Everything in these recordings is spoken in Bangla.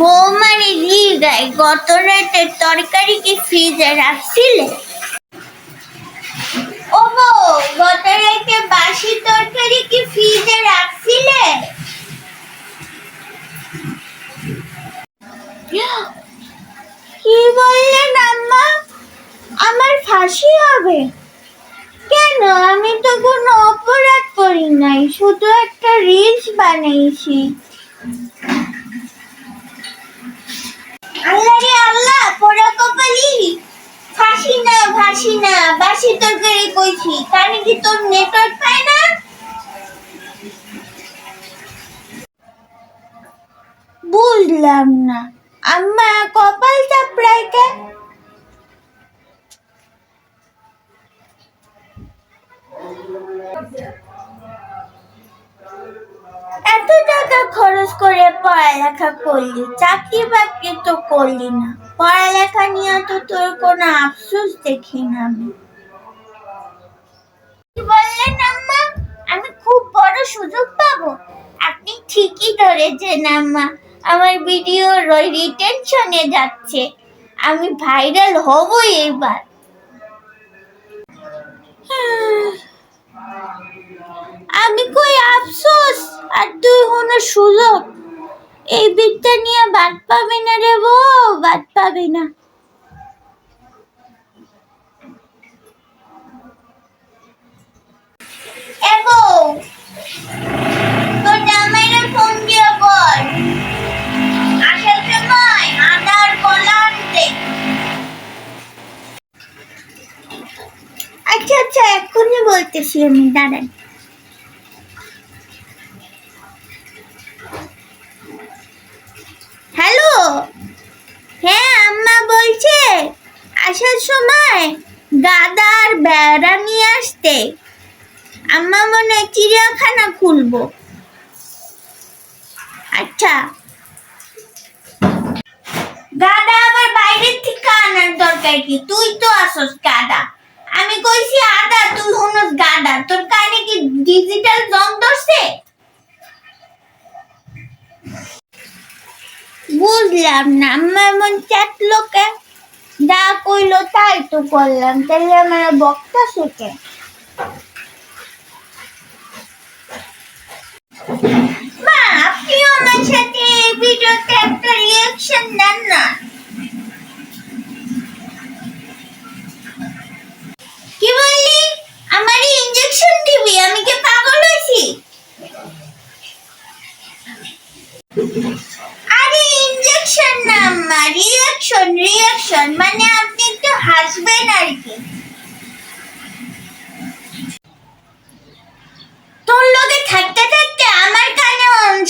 বৌমারি গায় গত রাতের তরকারি কি ফ্রিজে রাখছিলে? ও বউ গত রাতে বাসি তরকারি কি ফ্রিজে রাখছিলে? কি বললেন আমার ফাঁসি হবে। কেন? আমি তো কোনো অপরাধ করি নাই, শুধু একটা রিলস বানিয়েছি আল্লাহ রে আল্লাহ, পোড়া কপালি। ফাঁসি না ফাঁসি না, বাসি তরকারি কইছি। কানে কি তোর নেটওয়ার্ক পায় না? বুঝলাম না। আম্মা, কপাল টাকা খরচ করে পড়ালেখা করলি? চাকরি বাকরি তো করলি না। পড়ালেখা নিয়ে তো তোর কোনো আফসোস দেখি না আমি। বললেন আম্মা? আমি খুব বড় সুযোগ পাবো। আপনি ঠিকই ধরেছেন আম্মা। আমার ভিডিও রিটেনশনে যাচ্ছে। আমি ভাইরাল হবই এবার আমি কই আফসোস? আর তুই হলো সুযোগ? এই বিদ্যা নিয়ে বাদ পাবি না রে বউ, বাদ পাবি না। বলতেছি আমি দাঁড়ান। হ্যালো? হ্যাঁ আম্মা বলছে, আসার সময় গাদা আর বেড়া নিয়ে আসতে। আম্মা মনে চিড়িয়াখানা খুলবো। আচ্ছা। গাদা আবার বাইরের থেকে আনার দরকার কি? তুই তো আসস গাদা আমি কইছি আদা, তুই হনস গাদা। তোর কানে কি ডিজিটাল জং ধরছে? বুঝলাম না, আমার মন চাটলো লোকে যা কইলো তাই তো করলাম, তাহলে আমার বক্তা শেখে মা আপনিও আমার সাথে এই ভিডিওতে একটা রিয়াকশন দেন না কি বললি আমার ইনজেকশন দিবি আমি কি পাগল হয়েছি আরে ইনজেকশন না আম্মা রিয়াকশন রিয়াকশন মানে আপনি একটু হাসবেন আর কি। তোর লগে থাকতে থাকতে আমার কানে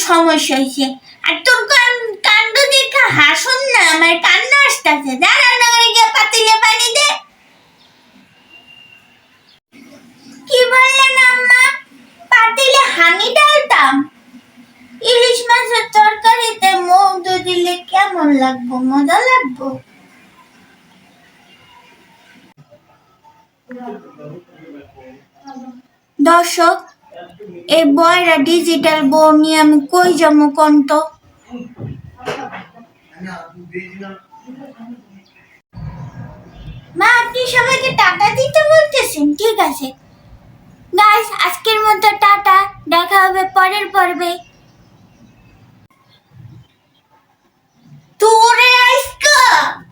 সমস্যা হয়েছে। আর তোর কান, কাণ্ড দেখা হাসুন না, আমার কান্না আসতেছে। না করে গিয়ে পাতিলে পানি দে। কি বললেন আম্মা? পাতিলে হানি ডালতাম দিলে কেমন লাগবো? মজা লাগবো? দর্শক, এই বয়রা ডিজিটাল বউ নিয়ে আমি কই যাব কন্ত? মা, আপনি সবাইকে টাটা দিতে বলতেছেন? ঠিক আছে। গাইস আজকের মতো 饿